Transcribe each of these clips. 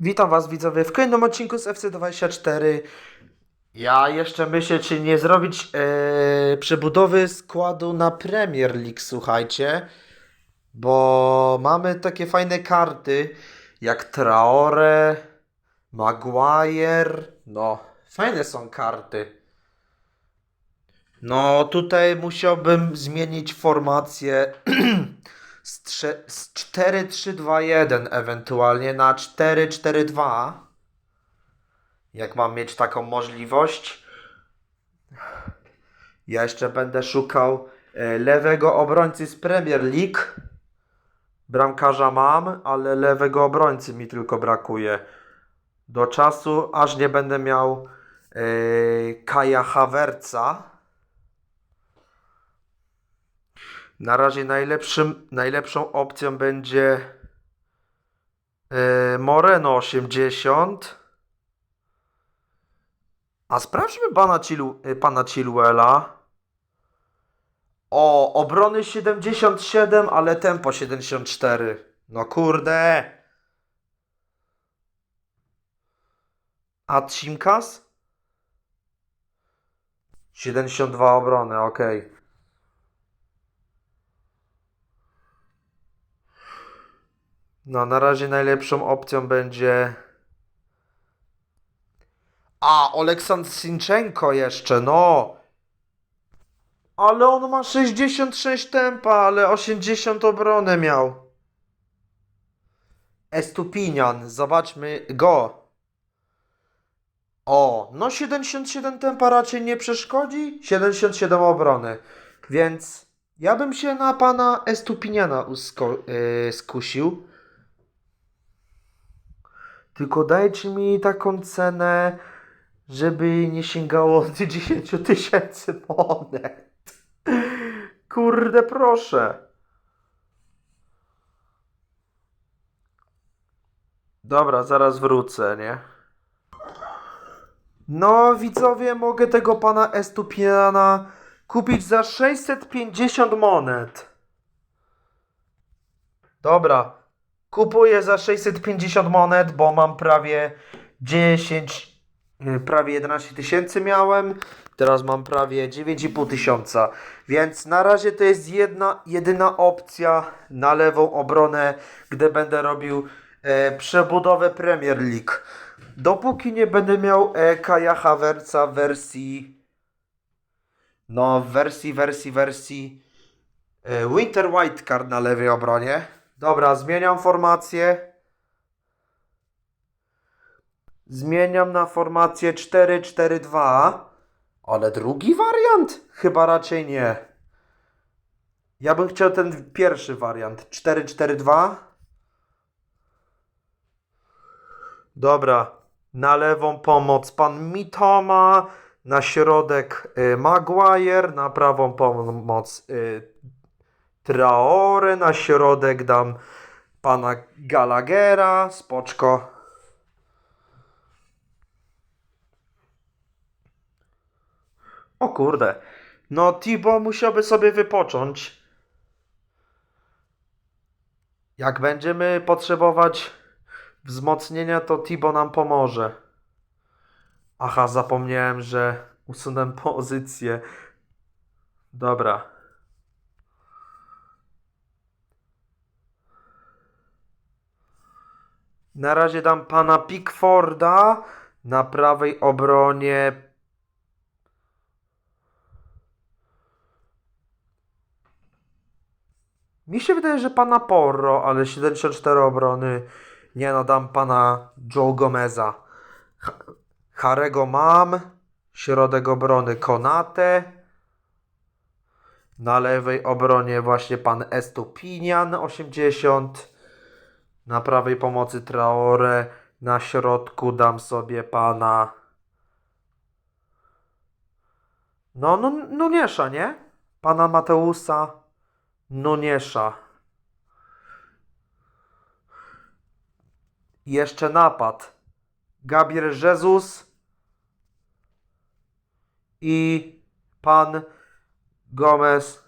Witam Was widzowie w kolejnym odcinku z FC24. Ja jeszcze myślę, czy nie zrobić e, przebudowy składu na Premier League, słuchajcie. Bo mamy takie fajne karty jak Traore, Maguire. No, fajne są karty. No, tutaj musiałbym zmienić formację z, trze- z 4-3-2-1 ewentualnie na 4-4-2. Jak mam mieć taką możliwość. Ja jeszcze będę szukał e, lewego obrońcy z Premier League. Bramkarza mam, ale lewego obrońcy mi tylko brakuje. Do czasu, aż nie będę miał e, Kaja Havertza. Na razie najlepszym, najlepszą opcją będzie e, Moreno 80. A sprawdźmy pana, Chilu, e, pana. O, obrony 77, ale tempo 74. No kurde. A Cimkas? 72 obrony, okej. No, na razie najlepszą opcją będzie. A, Oleksandr Sinchenko jeszcze, no. Ale on ma 66 tempa, ale 80 obronę miał. Estupinian, zobaczmy go. O, no 77 tempa raczej nie przeszkodzi, 77 obrony. Więc ja bym się na pana Estupiniana yy, skusił. Tylko dajcie mi taką cenę, żeby nie sięgało 10 tysięcy monet. Kurde, proszę. Dobra, zaraz wrócę, nie? No, widzowie, mogę tego pana Estupiana kupić za 650 monet. Dobra, kupuję za 650 monet, bo mam prawie 10, y, prawie 11 tysięcy miałem. Teraz mam prawie 9,5 tysiąca. Więc na razie to jest jedna, jedyna opcja na lewą obronę, gdy będę robił e, przebudowę Premier League. Dopóki nie będę miał e, Kaja Havertza w wersji no w wersji, wersji, wersji e, Winter White Card na lewej obronie. Dobra, zmieniam formację. Zmieniam na formację 4-4-2. Ale drugi wariant? Chyba raczej nie. Ja bym chciał ten pierwszy wariant. 4-4-2. Dobra. Na lewą pomoc pan Mitoma. Na środek y, Maguire. Na prawą pomoc y, Traore. Na środek dam pana Gallaghera. Spoczko. O kurde. No Tibo musiałby sobie wypocząć. Jak będziemy potrzebować wzmocnienia, to Tibo nam pomoże. Aha, zapomniałem, że usunę pozycję. Dobra. Na razie dam pana Pickforda na prawej obronie. Mi się wydaje, że pana Porro, ale 74 obrony. Nie no, dam pana Joe Gomeza. Ha- Harego mam. Środek obrony Konate. Na lewej obronie właśnie pan Estupinian 80. Na prawej pomocy Traore. Na środku dam sobie pana. No, no, Nuniesza, nie? Pana Mateusa Nuniesza. Jeszcze napad. Gabriel Jesus i pan Gomez,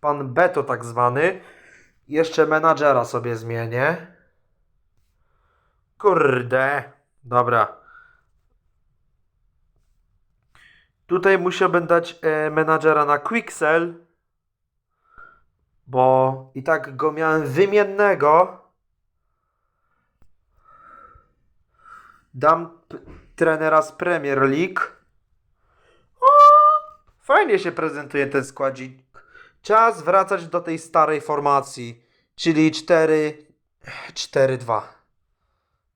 pan Beto tak zwany. Jeszcze menadżera sobie zmienię. Kurde. Dobra. Tutaj musiałbym dać e, menadżera na Quicksell, bo i tak go miałem wymiennego. Dam trenera z Premier League. O, fajnie się prezentuje ten składzik. Czas wracać do tej starej formacji, czyli 4 4-2.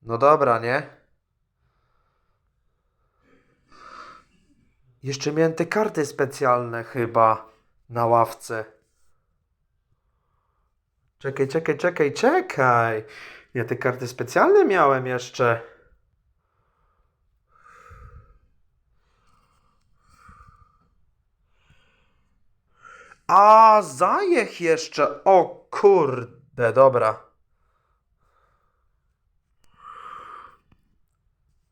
No dobra, nie? Jeszcze miałem te karty specjalne chyba na ławce. Czekaj, czekaj, czekaj, czekaj. Ja te karty specjalne miałem jeszcze. A, zajech jeszcze. O kurde, dobra.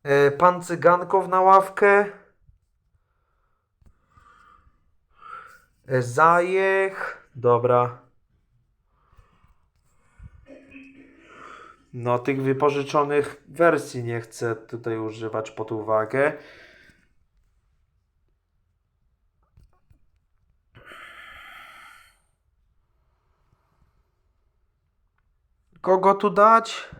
E, Pan Cygankow na ławkę. E, Zajech. Dobra. No, tych wypożyczonych wersji nie chcę tutaj używać pod uwagę. Kogo tu dać?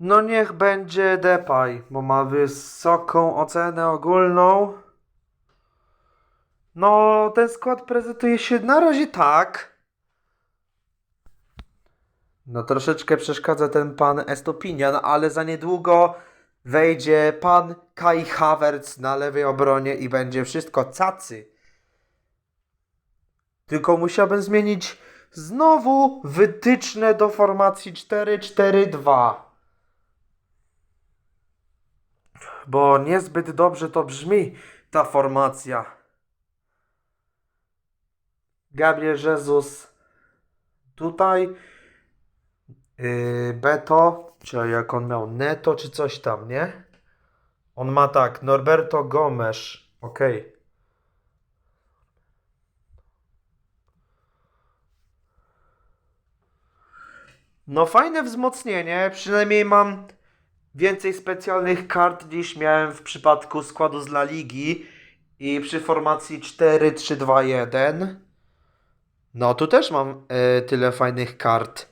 No niech będzie Depay, bo ma wysoką ocenę ogólną. No, ten skład prezentuje się na razie tak. No troszeczkę przeszkadza ten pan Estopinian, ale za niedługo wejdzie pan Kai Havertz na lewej obronie i będzie wszystko cacy. Tylko musiałbym zmienić znowu wytyczne do formacji 4-4-2. Bo niezbyt dobrze to brzmi ta formacja. Gabriel Jesus tutaj. Yy, Beto, czy jak on miał Neto, czy coś tam, nie? On ma tak, Norberto Gomes. Okej. No fajne wzmocnienie, przynajmniej mam więcej specjalnych kart niż miałem w przypadku składu z La Ligi i przy formacji 4-3-2-1. No tu też mam e, tyle fajnych kart.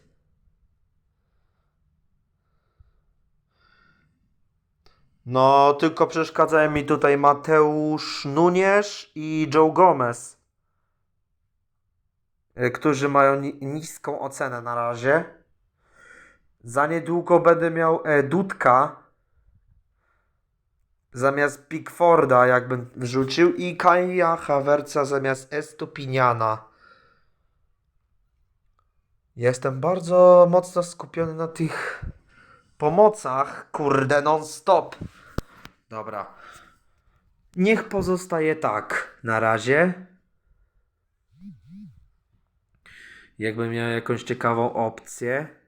No, tylko przeszkadzają mi tutaj Mateusz Nunes i Joe Gomez, e, którzy mają ni- niską ocenę na razie. Za niedługo będę miał e, Dudka zamiast Pickforda, jakbym wrzucił, i Kaja Havertza zamiast Estupiniana. Jestem bardzo mocno skupiony na tych pomocach, kurde, non-stop. Dobra. Niech pozostaje tak na razie. Jakbym miał jakąś ciekawą opcję.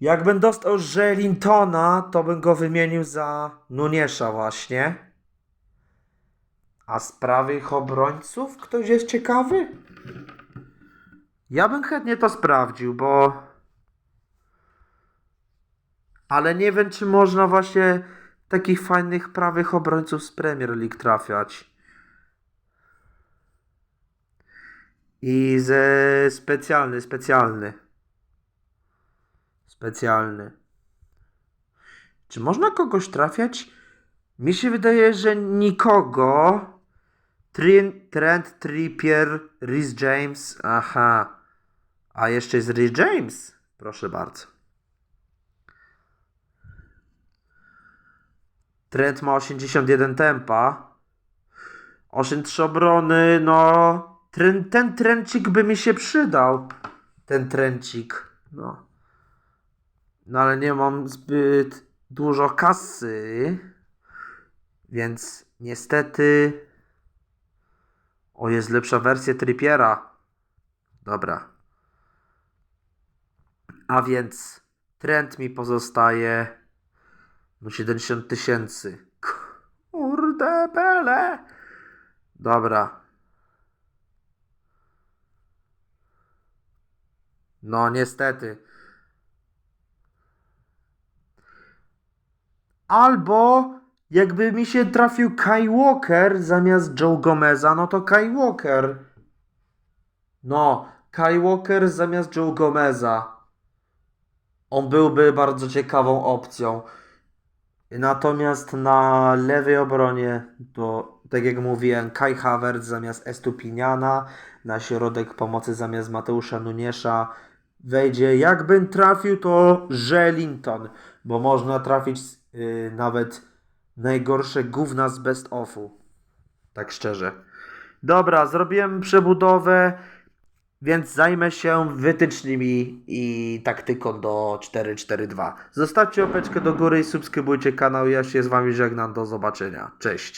Jakbym dostał Żelintona, to bym go wymienił za Nunesza właśnie. A z prawych obrońców ktoś jest ciekawy? Ja bym chętnie to sprawdził, bo... Ale nie wiem, czy można właśnie takich fajnych prawych obrońców z Premier League trafiać. I ze specjalny, specjalny. Specjalny. Czy można kogoś trafiać? Mi się wydaje, że nikogo. Trent, Trent Trippier, Rhys James. Aha. A jeszcze jest Rhys James. Proszę bardzo. Trent ma 81 tempa. 83 obrony, no. Ten, ten trencik by mi się przydał. Ten trencik. No. No ale nie mam zbyt dużo kasy. Więc niestety. O, jest lepsza wersja Trippiera. Dobra. A więc trend mi pozostaje. No 70 tysięcy. Kurde, pele. Dobra. No niestety. Albo jakby mi się trafił Kai Walker zamiast Joe Gomeza, no to Kai Walker. No, Kai Walker zamiast Joe Gomeza. On byłby bardzo ciekawą opcją. Natomiast na lewej obronie to, tak jak mówiłem, Kai Havertz zamiast Estupiniana, na środek pomocy zamiast Mateusza Nuniesza wejdzie, jakbym trafił to Żelinton, bo można trafić yy, nawet najgorsze gówna z best offu. Tak szczerze. Dobra, zrobiłem przebudowę, więc zajmę się wytycznymi i taktyką do 4-4-2. Zostawcie opeczkę do góry i subskrybujcie kanał. Ja się z wami żegnam. Do zobaczenia. Cześć.